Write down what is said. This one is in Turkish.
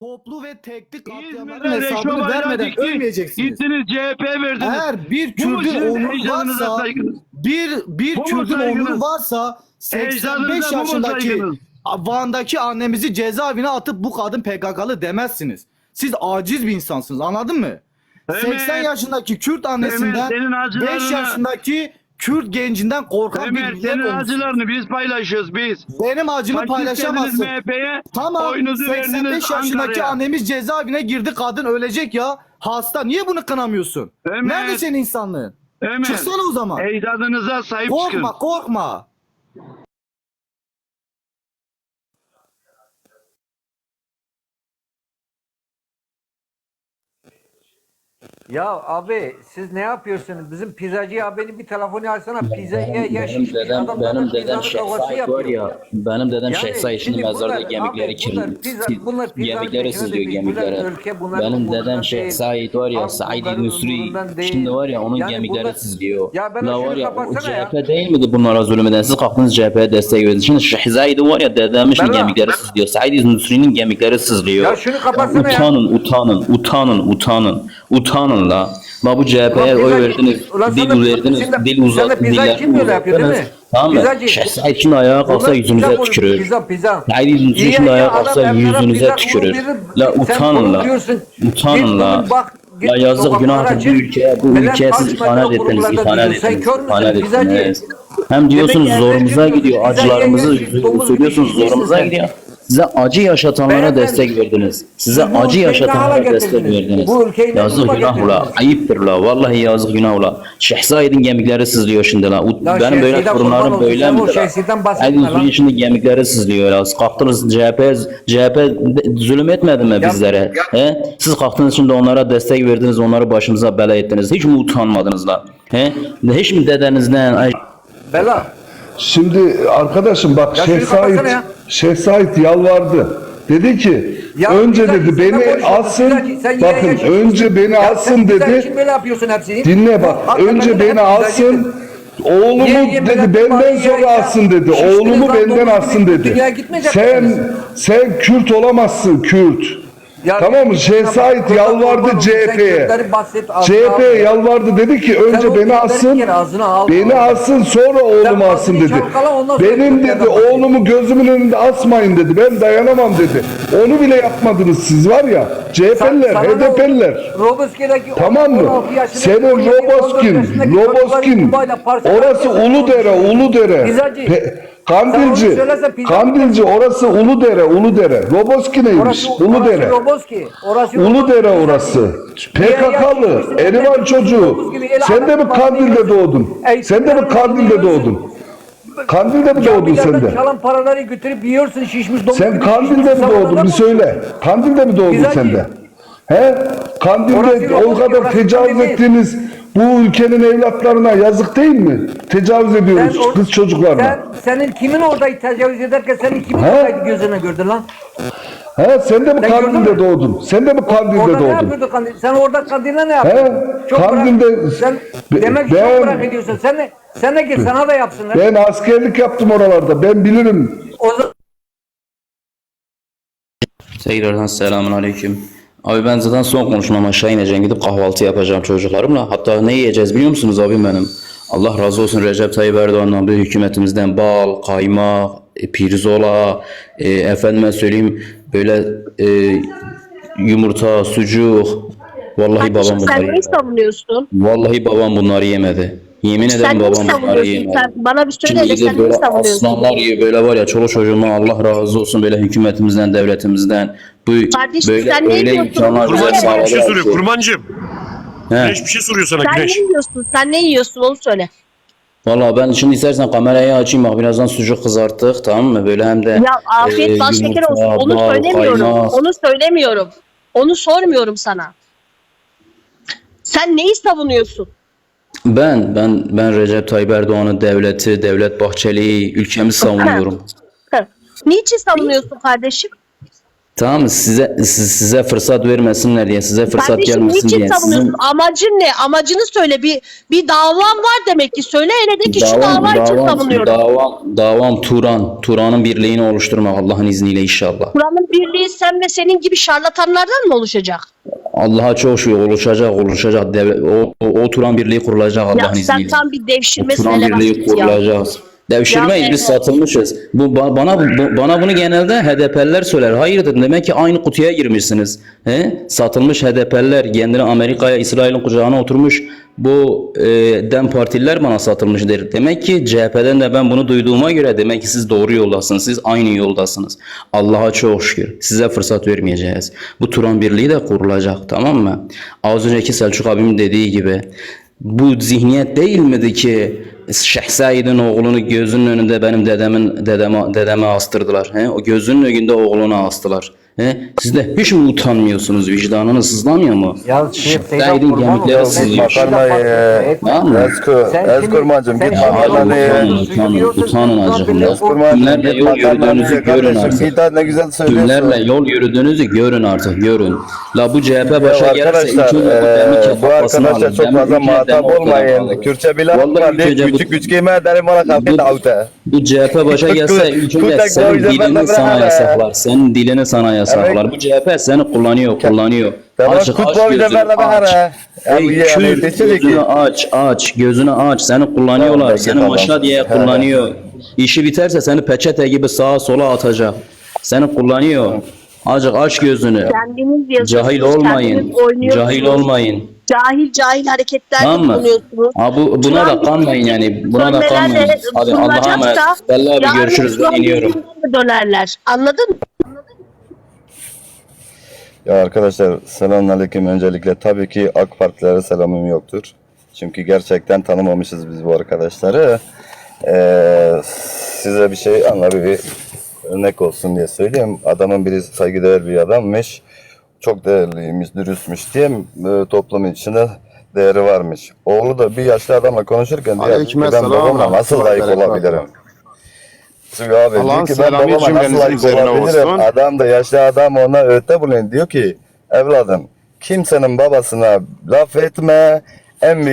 toplu ve tekli katliamların İzmir'de Reşo hesabını Bayrak vermeden dikti. ölmeyeceksiniz. Gittiniz CHP verdiniz. Eğer bir Bu mu sizin onuru varsa saygınız? bir bir Bu mu saygınız? onuru varsa 85 Ecdadınıza bu mu yaşındaki saygınız? Van'daki annemizi cezaevine atıp bu kadın PKK'lı demezsiniz. Siz aciz bir insansınız anladın mı? Evet. 80 yaşındaki Kürt annesinden Evet, senin 5 acılarını- yaşındaki Kürt gencinden korkan bir Ömer millet senin olmuşsunuz. acılarını biz paylaşıyoruz biz. Benim acımı Faşist paylaşamazsın. MHP'ye. Tamam oyunuzu 85 verdiniz yaşındaki Ankara'ya. annemiz cezaevine girdi kadın ölecek ya. Hasta niye bunu kınamıyorsun? Evet. Nerede senin insanlığın? Ömer Çıksana o zaman. ecdadınıza sahip çıkın. Korkma korkma. Ya abi siz ne yapıyorsunuz? Bizim pizzacı abinin bir telefonu açsana. Pizzaya Benim, yaş benim dedem, benim dedem pizzanın Şeh kavgası Said var ya, benim dedem Yani Şeh Said şimdi mezarda gemikleri kirli, pizza- gemikleri sızlıyor gemikleri. Benim dedem Şeh değil. Said var ya, Said Nusri, şimdi var ya onun Yani gemikleri sızlıyor. Ya ben La var ya. CHP değil miydi bunlara zulüm eden? Siz kalktınız CHP'ye destek verdiniz. Şimdi Şeh Said var ya dedemin şimdi gemikleri sızlıyor. Said Nusri'nin gemikleri sızlıyor. Ya şunu kapatsana. Utanın, utanın, utanın, utanın. Utanın la. Ma bu CHP'ye oy verdiniz, Ulan dil verdiniz, dil pizza diller kim böyle yapıyor, değil mi? Tamam mı? Said şimdi ayağa kalksa yüzünüze tükürür. Pizza pizza. İyi şimdi ya, ayağa kalksa yüzünüze tükürür. La utanın la. Utanın la. La yazık günahtır bu ülkeye, bu ülkeye siz ihanet ettiniz, ihanet ettiniz, ihanet ettiniz. Hem diyorsunuz zorumuza gidiyor, acılarımızı söylüyorsunuz zorumuza gidiyor. Size acı yaşatanlara Beyefendi, destek verdiniz. Size siz bu acı ülkeyi yaşatanlara destek getirdiniz? verdiniz. Bu ülkeyi Yazık duruma günah ula, getirdiniz? ayıptır la, vallahi yazık günah ula. Şehzai'nin gemikleri sızlıyor şimdi la. Ya Benim böyle kurban torunlarım olsun, böyle sen o mi? Bahsetme Aydın lan. Suriye şimdi gemikleri sızlıyor la. Siz kalktınız CHP, CHP zulüm etmedi mi bizlere? He? Siz kalktınız şimdi onlara destek verdiniz, onları başımıza bela ettiniz. Hiç mi utanmadınız la? He? Hiç mi dedenizden, ay- Bela. Şimdi arkadaşım bak Ya kapatsana ya. Şeyh Said yalvardı. Dedi ki Ya önce dedi beni sen yine Bakın önce beni Ya sen pizza dedi. için böyle yapıyorsun hepsini. Dinle bak. Hakikaten önce beni alsın. Oğlumu Ye, ye, dedi benden sonra alsın dedi. Şiştiniz Oğlumu benden alsın dedi. Sen sen Kürt olamazsın Kürt. Ya Tamam mı? Kurban yalvardı CHP'ye. CHP al. yalvardı dedi ki önce beni al. Beni alsın sonra oğlumu ağzını dedi. Benim dedi oğlumu gözümün önünde asmayın dedi. Ben dayanamam dedi. Onu bile yapmadınız siz var ya. CHP'liler? HDP'liler. Tamam mı? 16 yaşındaki Senin 17, 14 Roboskin, Roboskin. Orası. Uludere, Uludere. Kandilci. Kandilci orası Uludere, Uludere. Roboski neymiş? Orası, Uludere. orası Roboski. Orası Uludere orası. PKK'lı? Erivan çocuğu. Sen de mi Kandil'de doğdun? Sen de mi Kandil'de doğdun? Kandil'de mi doğdun sen de? çalan paraları götürüp yiyorsun şişmiş domuz Sen Kandil'de mi doğdun? Bir söyle. Kandil'de mi doğdun sen de? He? Kandil'de o kadar tecavüz ettiğiniz bu ülkenin evlatlarına yazık değil mi? Tecavüz ediyoruz Sen kız çocuklarına. Sen, senin kimin orada tecavüz ederken senin kimin He? oradaydı gözüne gördün lan? He? Sen de mi Sen Kandil'de doğdun? Sen de mi Kandil'de Orada ne doğdun? yapıyordu Kandil? Sen orada Kandil'de ne yapıyordun? He? Çok Kandil'de- bırak. Sen Be- demek ki ben- çok bırak ediyorsun. Sen de, sen de git sana da yapsınlar. Ben askerlik yaptım oralarda. Ben bilirim. O zaman Tekrardan selamun aleyküm. Abi ben zaten son konuşmam aşağı ineceğim. Gidip kahvaltı yapacağım çocuklarımla. Hatta ne yiyeceğiz biliyor musunuz abim benim? Allah razı olsun Recep Tayyip Erdoğan'dan bir hükümetimizden bal, kaymak, e, pirzola, e, efendime söyleyeyim böyle e, yumurta, sucuk. Vallahi babam Kardeşim sen bunları neyi yemedi. savunuyorsun? Vallahi babam bunları yemedi. Yemin ederim Sen neyi babam bunları savunuyorsun? yemedi. Sen bana bir söyle Şimdi de gidip sen neyi böyle savunuyorsun? aslanlar gibi böyle var ya çoluk çocuğuma Allah razı olsun böyle hükümetimizden, devletimizden. Bu Kardeşim, böyle sen ne öyle diyorsun? imkanlar bir şey soruyor. ki. Kurmancım. He. Güneş bir şey soruyor sana Sen Güneş. ne yiyorsun? Sen ne yiyorsun onu söyle. Valla ben şimdi istersen kamerayı açayım bak birazdan sucuk kızarttık tamam mı? Böyle hem de Ya afiyet e, bal şeker yumurta, olsun. Onu bal, söylemiyorum. kaymak. Onu söylemiyorum. Onu sormuyorum sana. Sen neyi savunuyorsun? Ben ben ben Recep Tayyip Erdoğan'ı devleti, Devlet Bahçeli'yi, ülkemi savunuyorum. Hı. Niçin savunuyorsun kardeşim? Tamam mı? Size siz- size fırsat vermesinler diye, size fırsat kardeşim gelmesin niçin diye. savunuyorsun? Sizin Amacın ne? Amacını söyle. Bir bir davan var demek ki. Söyle hele de ki şu dava için savunuyorum. davam, davam Turan, Turan'ın birliğini oluşturmak Allah'ın izniyle inşallah. Kur'an'ın birliği sen ve senin gibi şarlatanlardan mı oluşacak? Allah'a çok şükür oluşacak oluşacak. Devlet, o, o, o Turan Birliği kurulacak Ya Allah'ın sen izniyle. tam bir devşirme Turan Birliği selebasit ya. kurulacağız. Devşirmeyiz biz satılmışız. Bu ba- bana bu- bana bunu genelde HDP'liler söyler. Hayırdır demek ki aynı kutuya girmişsiniz. He? Satılmış HDP'liler kendini Amerika'ya İsrail'in kucağına oturmuş bu e, dem partililer bana satılmış der. Demek ki CHP'den de ben bunu duyduğuma göre demek ki siz doğru yoldasınız. Siz aynı yoldasınız. Allah'a çok şükür. Size fırsat vermeyeceğiz. Bu Turan Birliği de kurulacak tamam mı? Az önceki Selçuk abimin dediği gibi bu zihniyet değil miydi ki Şeyh Said'in oğlunu gözünün önünde benim dedemin dedeme, dedeme astırdılar. He? O gözünün önünde oğlunu astılar. He? Siz de hiç mi utanmıyorsunuz? Vicdanınız sızlamıyor mu? Ya Şeyh Said'in olsun. sızlıyor. Tamam mı? Şimdi- git makarnayı. Utanın, utanın, acıkın. Git yol yürüdüğünüzü görün artık. Git hadi ne güzel söylüyorsun. Kimlerle yol yürüdüğünüzü görün artık görün. La bu CHP başa gelirse önce bu bu kefafasını arkadaşlar alın. çok fazla muhatap olmayın. Kürtçe bilen Vallahi var ilk diye küçük küçük kime derim bana kalkın da avta. Bu CHP başa gelse Kutak senin dilini sana yasaklar. Senin dilini sana yasaklar. Bu CHP seni kullanıyor, kullanıyor. Aç, aç gözünü, aç. gözünü aç, aç, gözünü aç. Seni kullanıyorlar. Seni maşa diye kullanıyor. İşi biterse seni peçete gibi sağa sola atacak. Seni kullanıyor. Acık aç gözünü. Kendiniz yazıyorsunuz. Cahil olmayın. Cahil olmayın. Cahil cahil hareketler Tamam mı? yapıyorsunuz. Ha bu buna da kanmayın yani. Buna da kanmayın. Hadi Allah'a emanet. Vallahi bir görüşürüz. Ben iniyorum. Dönerler. Anladın mı? Ya arkadaşlar selamünaleyküm öncelikle tabii ki AK Partilere selamım yoktur. Çünkü gerçekten tanımamışız biz bu arkadaşları. Ee, size bir şey anla bir, bir örnek olsun diye söyleyeyim. Adamın biri saygıdeğer bir adammış. Çok değerliymiş, dürüstmüş diye e, toplumun içinde değeri varmış. Oğlu da bir yaşlı adamla konuşurken diyor ki ben babama nasıl layık olabilirim? Çünkü abi diyor ki ben babama nasıl layık olabilirim? olsun. Adam da yaşlı adam ona öğütte bulunuyor. Diyor ki evladım kimsenin babasına laf etme. En